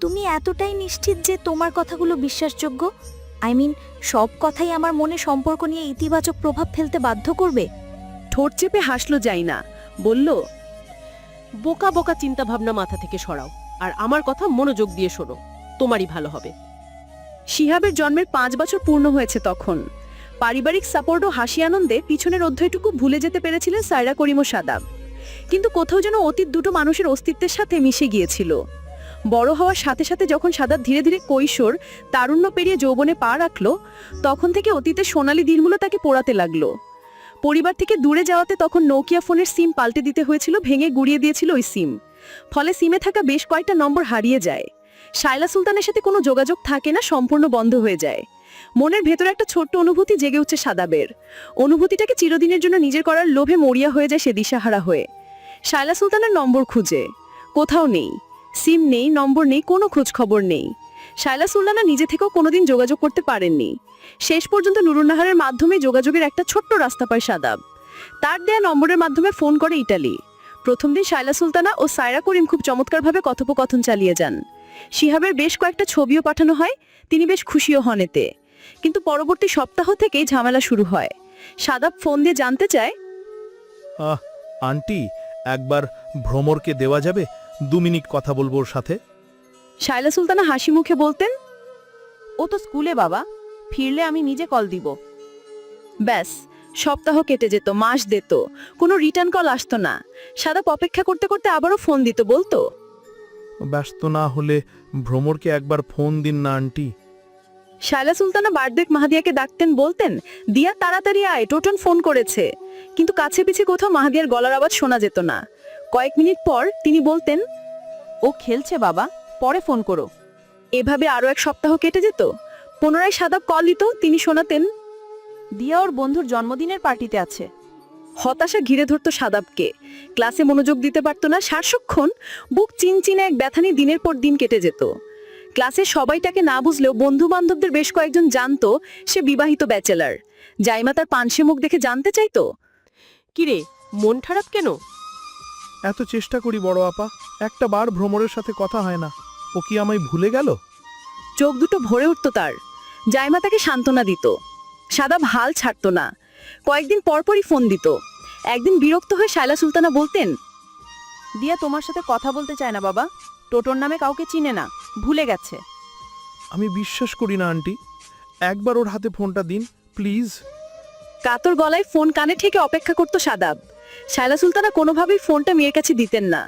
তুমি এতটাই নিশ্চিত যে তোমার কথাগুলো বিশ্বাসযোগ্য? আই মিন সব কথাই আমার মনে সম্পর্ক নিয়ে ইতিবাচক প্রভাব ফেলতে বাধ্য করবে? ঠোঁট চেপে হাসলো যাই না বলল বোকা বোকা চিন্তা ভাবনা মাথা থেকে সরাও আর আমার কথা মনোযোগ দিয়ে শোনো তোমারই ভালো হবে। শিহাবের জন্মের পাঁচ বছর পূর্ণ হয়েছে তখন। পারিবারিক সাপোর্ট ও হাসি আনন্দে পিছনের অধ্যায়টুকু ভুলে যেতে পেরেছিলেন সায়রা করিম ও সাদাব কিন্তু কোথাও যেন অতীত দুটো মানুষের অস্তিত্বের সাথে মিশে গিয়েছিল। বড় হওয়ার সাথে সাথে যখন সাদাব ধীরে ধীরে কৈশোর, তারুণ্য পেরিয়ে যৌবনে পা রাখল, তখন থেকে অতীতের সোনালী দিনগুলো তাকে পোড়াতে লাগল। পরিবার থেকে দূরে যাওয়াতে তখন নোকিয়া ফোনের সিম পাল্টে দিতে হয়েছিল, ভেঙে গুড়িয়ে দিয়েছিল ওই সিম। ফলে সিমে থাকা বেশ কয়েকটা নম্বর হারিয়ে যায়। শায়লা সুলতানের সাথে কোনো যোগাযোগ থাকে না, সম্পূর্ণ বন্ধ হয়ে যায়। মনের ভেতরে একটা ছোট্ট অনুভূতি জেগে উঠছে সাদাবের। অনুভূতিটাকে চিরদিনের জন্য নিজের করার লোভে মরিয়া হয়ে যায় সে দিশাহারা হয়ে। শায়লা সুলতানের নম্বর খুঁজে। কোথাও নেই। সিম নেই, নম্বর নেই, কোনো খোঁজ খবর নেই। শায়লা সুলতানা নিজে থেকেও কোনোদিন যোগাযোগ করতে পারেননি। শেষ পর্যন্ত নুরুন্নাহারের মাধ্যমে যোগাযোগের একটা ছোট্ট রাস্তা পায় সাদাব। তার দেয়া নম্বরের মাধ্যমে ফোন করে ইটালি। প্রথম দিন শায়লা সুলতানা ও সায়রা করিম খুব চমৎকারভাবে কথোপকথন চালিয়ে যান। শিহাবের বেশ কয়েকটা ছবিও পাঠানো হয়, তিনি বেশ খুশিও হন এতে। কিন্তু পরবর্তী সপ্তাহ থেকেই ঝামেলা শুরু হয়। সাদাব ফোন দিয়ে জানতে চায়, আহ, আন্টি, একবার ভ্রমরকে দেওয়া যাবে? দু মিনিট কথা বলব ওর সাথে। শায়লা সুলতানা হাসি মুখে বলতেন ও তো স্কুলে বাবা। ফিরলে আমি নিজে কল দিব। ব্যাস সপ্তাহ কেটে যেত মাস দিত। কোনো রিটার্ন কল আসতো না। সাদাপ অপেক্ষা করতে করতে আবারও ফোন দিত বলতো। ব্যস্ত না হলে ভ্রমরকে একবার ফোন দিন না আন্টি। শায়লা সুলতানা বার্দেক মাহাদিয়াকে ডাকতেন বলতেন দিয়া তাড়াতাড়ি আয় টোটন ফোন করেছে। কিন্তু কাছে পিছে কোথাও মাহাদিয়ার গলার আওয়াজ শোনা যেত না। কয়েক মিনিট পর তিনি বলতেন, ও খেলছে বাবা, পরে ফোন করো। এভাবে আরও এক সপ্তাহ কেটে যেত। পুনরায় সাদাব কল দিত তিনি শোনাতেন, দিয়া ওর বন্ধুর জন্মদিনের পার্টিতে আছে। হতাশা ঘিরে ধরতো সাদাবকে। ক্লাসে মনোযোগ দিতে পারতো না সারসক্ষণ বুক চিনচিনে এক ব্যথানি দিনের পর দিন কেটে যেত। ক্লাসে সবাই তাকে না বুঝলেও বন্ধু বান্ধবদের বেশ কয়েকজন জানতো সে বিবাহিত ব্যাচেলার। জাইমা তার পানসে মুখ দেখে জানতে চাইতো, কিরে, মন খারাপ কেন? এত চেষ্টা করি বড় আপা। একটা বার ভ্রমরের সাথে কথা হয় না। ও কি আমায় ভুলে গেল? চোখ দুটো ভরে উঠত তার। জাইমা তাকে সান্ত্বনা দিত। সাদাব হাল ছাড়তো না। কয়েকদিন পরপরই ফোন দিত। একদিন বিরক্ত হয়ে শায়লা সুলতানা বলতেন দিয়া তোমার সাথে কথা বলতে চায় না বাবা। টোটোর নামে কাউকে চিনে না। ভুলে গেছে। আমি বিশ্বাস করি না আন্টি। একবার ওর হাতে ফোনটা দিন প্লিজ। কাতর গলায় ফোন কানে ঠেকে অপেক্ষা করত সাদাব শায়লা সুলতানা কোনোভাবেই ফোনটা মেয়ের কাছে দিতেন না।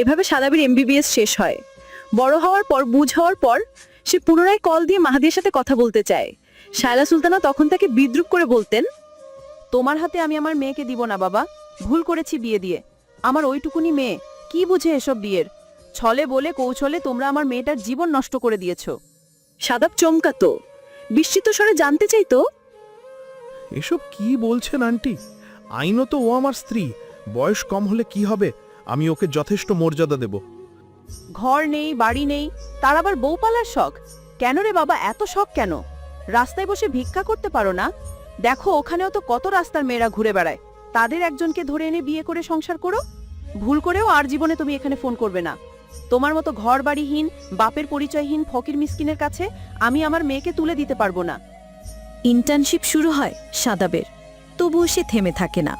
এভাবে সাদাবের এমবিবিএস শেষ হয়। বড় হওয়ার পর, বুঝ হওয়ার পর, সে পুনরায় কল দিয়ে মাহাদির সাথে কথা বলতে চায়। শায়লা সুলতানা তখন তাকে বিদ্রুপ করে বলতেন, তোমার হাতে আমি আমার মেয়েকে দিব না বাবা। ভুল করেছি বিয়ে দিয়ে। আমার ওইটুকুনি মেয়ে। কি বুঝে এসব বিয়ের? ছলে বলে কৌশলে তোমরা আমার মেয়েটার জীবন নষ্ট করে দিয়েছ। সাদাব চমকাতো। বিস্মিত স্বরে জানতে চাইতো, এসব কি বলছেন আন্টি? আইনত ও আমার স্ত্রী। বয়স কম হলে কি হবে? আমি ওকে যথেষ্ট মর্যাদা দেব। ঘর নেই বাড়ি নেই তার আবার বউ পালার শখ। কেন রে বাবা এত শখ কেন? রাস্তায় বসে ভিক্ষা করতে পারো না? দেখো ওখানেও তো কত রাস্তার মেয়েরা ঘুরে বেড়ায়। তাদের একজনকে ধরে এনে বিয়ে করে সংসার করো? ভুল করেও আর জীবনে তুমি এখানে ফোন করবে না। তোমার মতো ঘর বাড়িহীন বাপের পরিচয়হীন ফকির মিসকিনের কাছে আমি আমার মেয়েকে তুলে দিতে পারব না। ইন্টার্নশিপ শুরু হয় সাদাবের। তবুও সে থেমে থাকে না।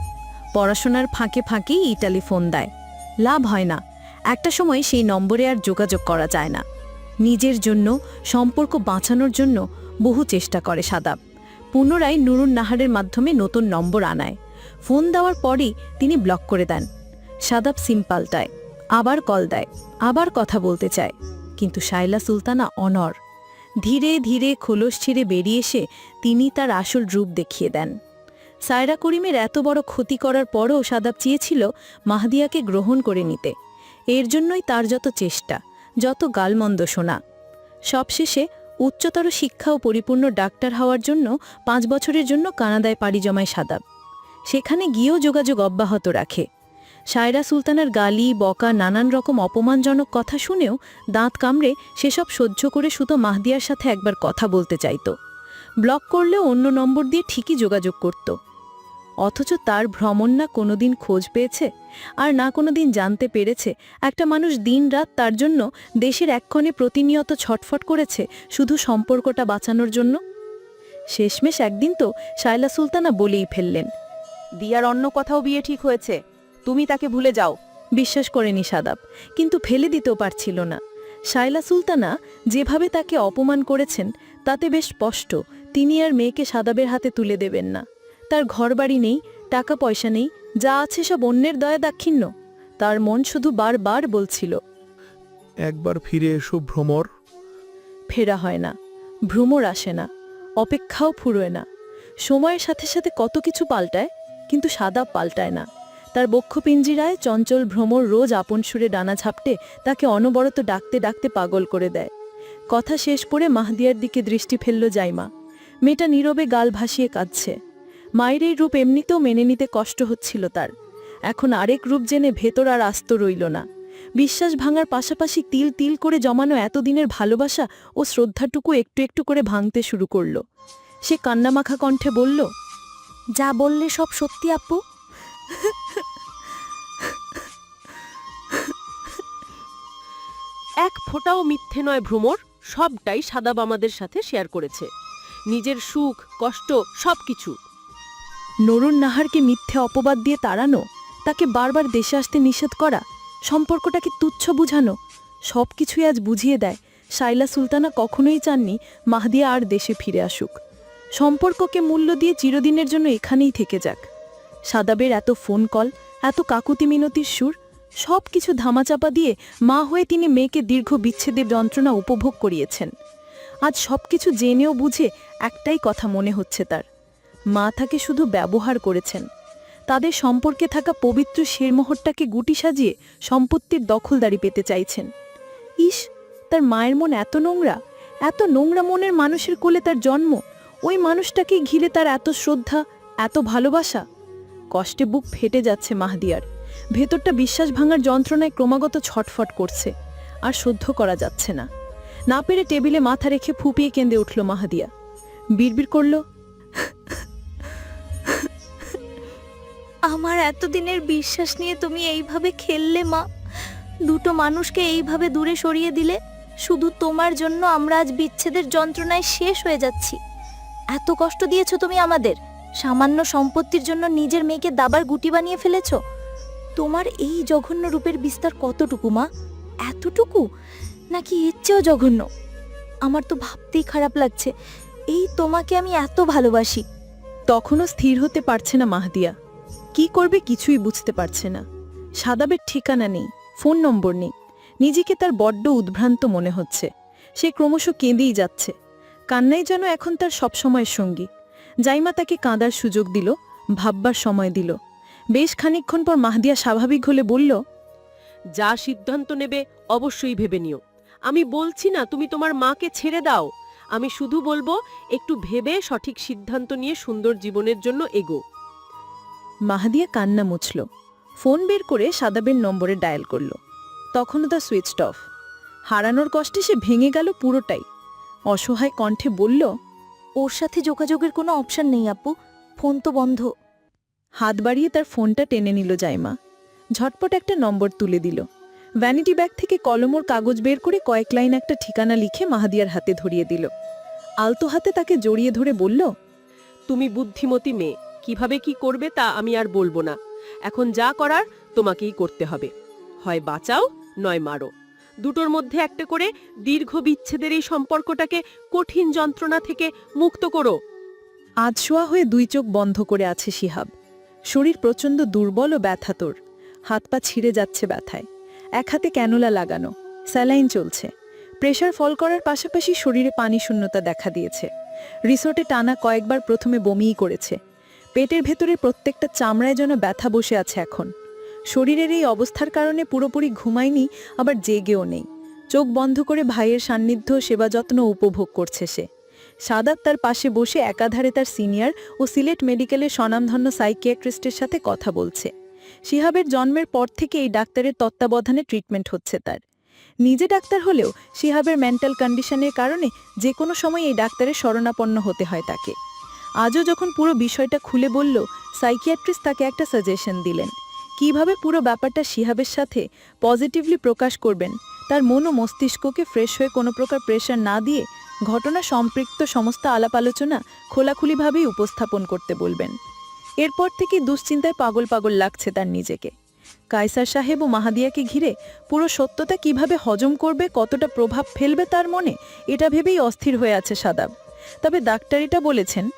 পড়াশোনার ফাঁকে ফাঁকেই ইটালি ফোন দেয়। লাভ হয় না। একটা সময় সেই নম্বরে আর যোগাযোগ করা যায় না। নিজের জন্য, সম্পর্ক বাঁচানোর জন্য বহু চেষ্টা করে সাদাব। পুনরায় নুরুন নাহারের মাধ্যমে নতুন নম্বর আনায়। ফোন দেওয়ার পরই তিনি ব্লক করে দেন। সাদাব সিম পাল্টায়, আবার কল দেয়, আবার কথা বলতে চায়। কিন্তু শাইলা সুলতানা অনর ধীরে ধীরে খোলস ছিঁড়ে বেরিয়ে এসে তিনি তার আসল রূপ দেখিয়ে দেন। সায়রা করিমের এত বড় ক্ষতি করার পরও সাদাব চেয়েছিল মাহদিয়াকে গ্রহণ করে নিতে। এর জন্যই তার যত চেষ্টা, যত গালমন্দ শোনা। সবশেষে উচ্চতর শিক্ষা ও পরিপূর্ণ ডাক্তার হওয়ার জন্য পাঁচ বছরের জন্য কানাডায় পাড়ি জমায় সাদাব। সেখানে গিয়েও যোগাযোগ অব্যাহত রাখে। সায়রা সুলতানার গালি, বকা, নানান রকম অপমানজনক কথা শুনেও দাঁত কামড়ে সেসব সহ্য করে শুধু মাহদিয়ার সাথে একবার কথা বলতে চাইত। ব্লক করলেও অন্য নম্বর দিয়ে ঠিকই যোগাযোগ করত। অথচ তার ভ্রমণ না কোনোদিন খোঁজ পেয়েছে আর না কোনোদিন জানতে পেরেছে একটা মানুষ দিনরাত তার জন্য দেশের এক্ষণে প্রতিনিয়ত ছটফট করেছে শুধু সম্পর্কটা বাঁচানোর জন্য। শেষমেশ একদিন তো শায়লা সুলতানা বলেই ফেললেন, দিয়ার অন্য কথাও বিয়ে ঠিক হয়েছে, তুমি তাকে ভুলে যাও। বিশ্বাস করেনি সাদাব, কিন্তু ফেলে দিতেও পারছিল না। শায়লা সুলতানা যেভাবে তাকে অপমান করেছেন, তাতে বেশ স্পষ্ট, তিনি আর মেয়েকে সাদাবের হাতে তুলে দেবেন না। তার ঘরবাড়ি নেই টাকা পয়সা নেই যা আছে সব অন্যের দয়া দাক্ষিণ্য। তার মন শুধু বারবার বলছিল। একবার ফিরে এসো ভ্রমর। ফেরা হয় না ভ্রমর আসে না অপেক্ষাও ফুরোয় না। সময়ের সাথে সাথে কত কিছু পাল্টায় কিন্তু সাদা পাল্টায় না। তার বক্ষপিঞ্জিরায় চঞ্চল ভ্রমর রোজ আপন সুরে ডানা ঝাপটে তাকে অনবরত ডাকতে ডাকতে পাগল করে দেয়। কথা শেষ করে মাহদিয়ার দিকে দৃষ্টি ফেলল জাইমা। মেয়েটা নীরবে গাল ভাসিয়ে কাঁদছে। মায়ের এই রূপ এমনিতেও মেনে নিতে কষ্ট হচ্ছিল তার। এখন আরেক রূপ জেনে ভেতর আর আস্ত রইল না। বিশ্বাস ভাঙার পাশাপাশি তিল তিল করে জমানো এতদিনের ভালোবাসা ও শ্রদ্ধাটুকু একটু একটু করে ভাঙতে শুরু করল। সে কান্নামাখা কণ্ঠে বলল, যা বললে সব সত্যি আপু এক ফোঁটাও মিথ্যে নয় ভ্রমর, সবটাই সাদাব আমাদের সাথে শেয়ার করেছে। নিজের সুখ, কষ্ট, সবকিছু। নরুন নাহারকে মিথ্যে অপবাদ দিয়ে তাড়ানো, তাকে বারবার দেশে আসতে নিষেধ করা, সম্পর্কটাকে তুচ্ছ বুঝানো সব কিছুই আজ বুঝিয়ে দেয় শাইলা সুলতানা কখনোই চাননি মাহদিয়া আর দেশে ফিরে আসুক। সম্পর্ককে মূল্য দিয়ে চিরদিনের জন্য এখানেই থেকে যাক। সাদাবের এত ফোন কল, এত কাকুতি মিনতির সুর সব কিছু ধামাচাপা দিয়ে মা হয়ে তিনি মেয়েকে দীর্ঘ বিচ্ছেদের যন্ত্রণা উপভোগ করিয়েছেন। আজ সব কিছু জেনেও বুঝে একটাই কথা মনে হচ্ছে তার মা তাকে শুধু ব্যবহার করেছেন। তাদের সম্পর্কে থাকা পবিত্র শেরমোহরটাকে গুটি সাজিয়ে সম্পত্তির দখলদারি পেতে চাইছেন। ইস, তার মায়ের মন এত নোংরা এত নোংরা মনের মানুষের কোলে তার জন্ম, ওই মানুষটাকে ঘিরে তার এত শ্রদ্ধা, এত ভালোবাসা। কষ্টে বুক ফেটে যাচ্ছে মাহদিয়ার। ভেতরটা বিশ্বাস ভাঙার যন্ত্রণায় ক্রমাগত ছটফট করছে, আর সহ্য করা যাচ্ছে না। না পেরে টেবিলে মাথা রেখে ফুপিয়ে কেঁদে উঠল মাহাদিয়া। বিড়বিড় করল আমার এতদিনের বিশ্বাস নিয়ে তুমি এইভাবে খেললে, মা? দুটো মানুষকে এইভাবে দূরে সরিয়ে দিলে, শুধু তোমার জন্য আমরা আজ বিচ্ছেদের যন্ত্রণায় শেষ হয়ে যাচ্ছি। এত কষ্ট দিয়েছ তুমি আমাদের। সামান্য সম্পত্তির জন্য নিজের মেয়েকে দাবার গুটি বানিয়ে ফেলেছ। তোমার এই জঘন্য রূপের বিস্তার কতটুকু, মা? এতটুকু? নাকি এর চেয়েও জঘন্য? আমার তো ভাবতেই খারাপ লাগছে। এই তোমাকে আমি এত ভালোবাসি। তখনও স্থির হতে পারছে না মাহদিয়া। কি করবে কিছুই বুঝতে পারছে না। সাদাবের ঠিকানা নেই, ফোন নম্বর নেই, নিজেকে তার বড্ড উদ্ভ্রান্ত মনে হচ্ছে। সে ক্রমশ কেঁদেই যাচ্ছে। কান্নাই যেন এখন তার সবসময়ের সঙ্গী। জাইমা তাকে কাঁদার সুযোগ দিল, ভাববার সময় দিল। বেশ খানিকক্ষণ পর মাহদিয়া স্বাভাবিক হলে বলল, যা সিদ্ধান্ত নেবে অবশ্যই ভেবে নিও। আমি বলছি না তুমি তোমার মাকে ছেড়ে দাও। আমি শুধু বলব, একটু ভেবে সঠিক সিদ্ধান্ত নিয়ে সুন্দর জীবনের জন্য এগো। মাহাদিয়া কান্না মুছল। ফোন বের করে সাদাবের নম্বরে ডায়াল করল। তখনও তা সুইচড অফ। হারানোর কষ্টে সে ভেঙে গেল পুরোটাই। অসহায় কণ্ঠে বলল ওর সাথে যোগাযোগের কোনো অপশন নেই আপু। ফোন তো বন্ধ। হাত বাড়িয়ে তার ফোনটা টেনে নিল জাইমা। ঝটপট একটা নম্বর তুলে দিল। ভ্যানিটি ব্যাগ থেকে কলমর কাগজ বের করে কয়েক লাইন একটা ঠিকানা লিখে মাহাদিয়ার হাতে ধরিয়ে দিল। আলতো হাতে তাকে জড়িয়ে ধরে বলল তুমি বুদ্ধিমতী মেয়ে। কীভাবে কি করবে তা আমি আর বলব না। এখন যা করার তোমাকেই করতে হবে। হয় বাঁচাও, নয় মারো। দুটোর মধ্যে একটা করে দীর্ঘ বিচ্ছেদের এই সম্পর্কটাকে কঠিন যন্ত্রণা থেকে মুক্ত করো। আধশোয়া হয়ে দুই চোখ বন্ধ করে আছে শিহাব। শরীর প্রচণ্ড দুর্বল ও ব্যথাতর হাত পা ছিঁড়ে যাচ্ছে ব্যথায়। এক হাতে ক্যানোলা লাগানো। স্যালাইন চলছে। প্রেশার ফল করার পাশাপাশি শরীরে পানি শূন্যতা দেখা দিয়েছে। রিসোর্টে টানা কয়েকবার প্রথমে বমিই করেছে। পেটের ভেতরে প্রত্যেকটা চামড়ায় যেন ব্যথা বসে আছে এখন। শরীরের এই অবস্থার কারণে পুরোপুরি ঘুমায়নি, আবার জেগেও নেই। চোখ বন্ধ করে ভাইয়ের সান্নিধ্য সেবা যত্ন উপভোগ করছে সে। সাদাত তার পাশে বসে একাধারে তার সিনিয়র ও সিলেট মেডিকেলের স্বনামধন্য সাইকিয়াট্রিস্টের সাথে কথা বলছে। শিহাবের জন্মের পর থেকে এই ডাক্তারের তত্ত্বাবধানে ট্রিটমেন্ট হচ্ছে তার। নিজে ডাক্তার হলেও শিহাবের মেন্টাল কন্ডিশনের কারণে যে কোনো সময় এই ডাক্তারের শরণাপন্ন হতে হয় তাকে। আজও যখন পুরো বিষয়টা খুলে বলল সাইকিয়াট্রিস্ট তাকে একটা সাজেশন দিলেন। কীভাবে পুরো ব্যাপারটা শিহাবের সাথে পজিটিভলি প্রকাশ করবেন? তার মন ও মস্তিষ্ককে ফ্রেশ হয়ে কোনো প্রকার প্রেশার না দিয়ে ঘটনা সম্পৃক্ত সমস্ত আলাপ আলোচনা খোলাখুলিভাবেই উপস্থাপন করতে বলবেন। এরপর থেকে দুশ্চিন্তায় পাগল পাগল লাগছে তার নিজেকে। কায়সার সাহেব ও মাহাদিয়াকে ঘিরে পুরো সত্যতা কীভাবে হজম করবে, কতটা প্রভাব ফেলবে তার মনে, এটা ভেবেই অস্থির হয়ে আছে সাদাব। তবে ডাক্তারিটা বলেছেন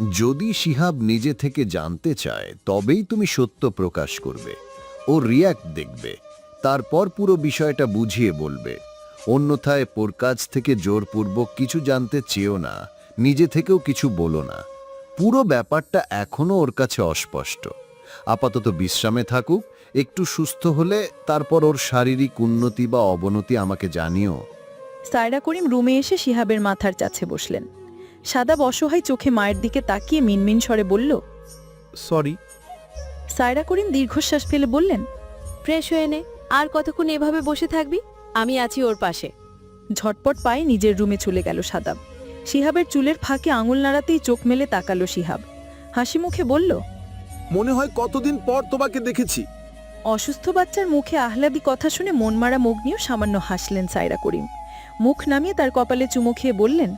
যদি শিহাব নিজে থেকে জানতে চায়, তবেই তুমি সত্য প্রকাশ করবে ও রিয়্যাক্ট দেখবে। তারপর পুরো বিষয়টা বুঝিয়ে বলবে। অন্যথায় ওর কাছ থেকে জোরপূর্বক কিছু জানতে চেয়েও না, নিজে থেকেও কিছু বলো না। পুরো ব্যাপারটা এখনও ওর কাছে অস্পষ্ট। আপাতত বিশ্রামে থাকুক, একটু সুস্থ হলে তারপর ওর শারীরিক উন্নতি বা অবনতি আমাকে জানিও। সায়রা করিম রুমে এসে শিহাবের মাথার কাছে বসলেন। সাদাব অসহায় চোখে মায়ের দিকে তাকিয়ে মিনমিন স্বরে বলল সরি। সায়রা করিম দীর্ঘশ্বাস ফেলে বললেন ফ্রেশ হয়ে নে আর কতক্ষণ এভাবে বসে থাকবি? আমি আছি ওর পাশে। ঝটপট পায়ে নিজের রুমে চলে গেল সাদাব। শিহাবের চুলের ফাঁকে আঙুল নাড়াতেই চোখ মেলে তাকালো শিহাব। হাসি মুখে বলল মনে হয় কতদিন পর তোমাকে দেখেছি। অসুস্থ বাচ্চার মুখে আহ্লাদি কথা শুনে মনমারা মুখ নিয়েও সামান্য হাসলেন সায়রা করিম। মুখ নামিয়ে তার কপালে চুমু খেয়ে বললেন